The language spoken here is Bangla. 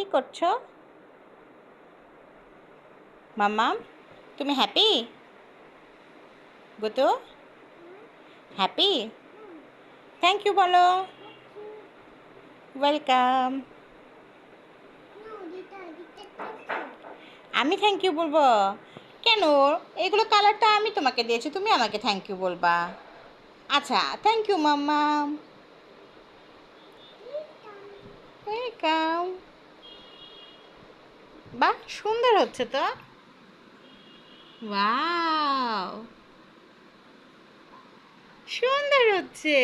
কি করছ? মাম্মা, তুমি হ্যাপি গুতু? হ্যাপি থ্যাংক ইউ বলো। ওয়েলকাম আমি থ্যাংক ইউ বলব? কেন? এগুলো কালারটা আমি তোমাকে দিয়েছি, তুমি আমাকে থ্যাংক ইউ বলবা। আচ্ছা থ্যাংক ইউ মাম্মা। বাহ সুন্দর হচ্ছে তো। ওয়াও সুন্দর হচ্ছে।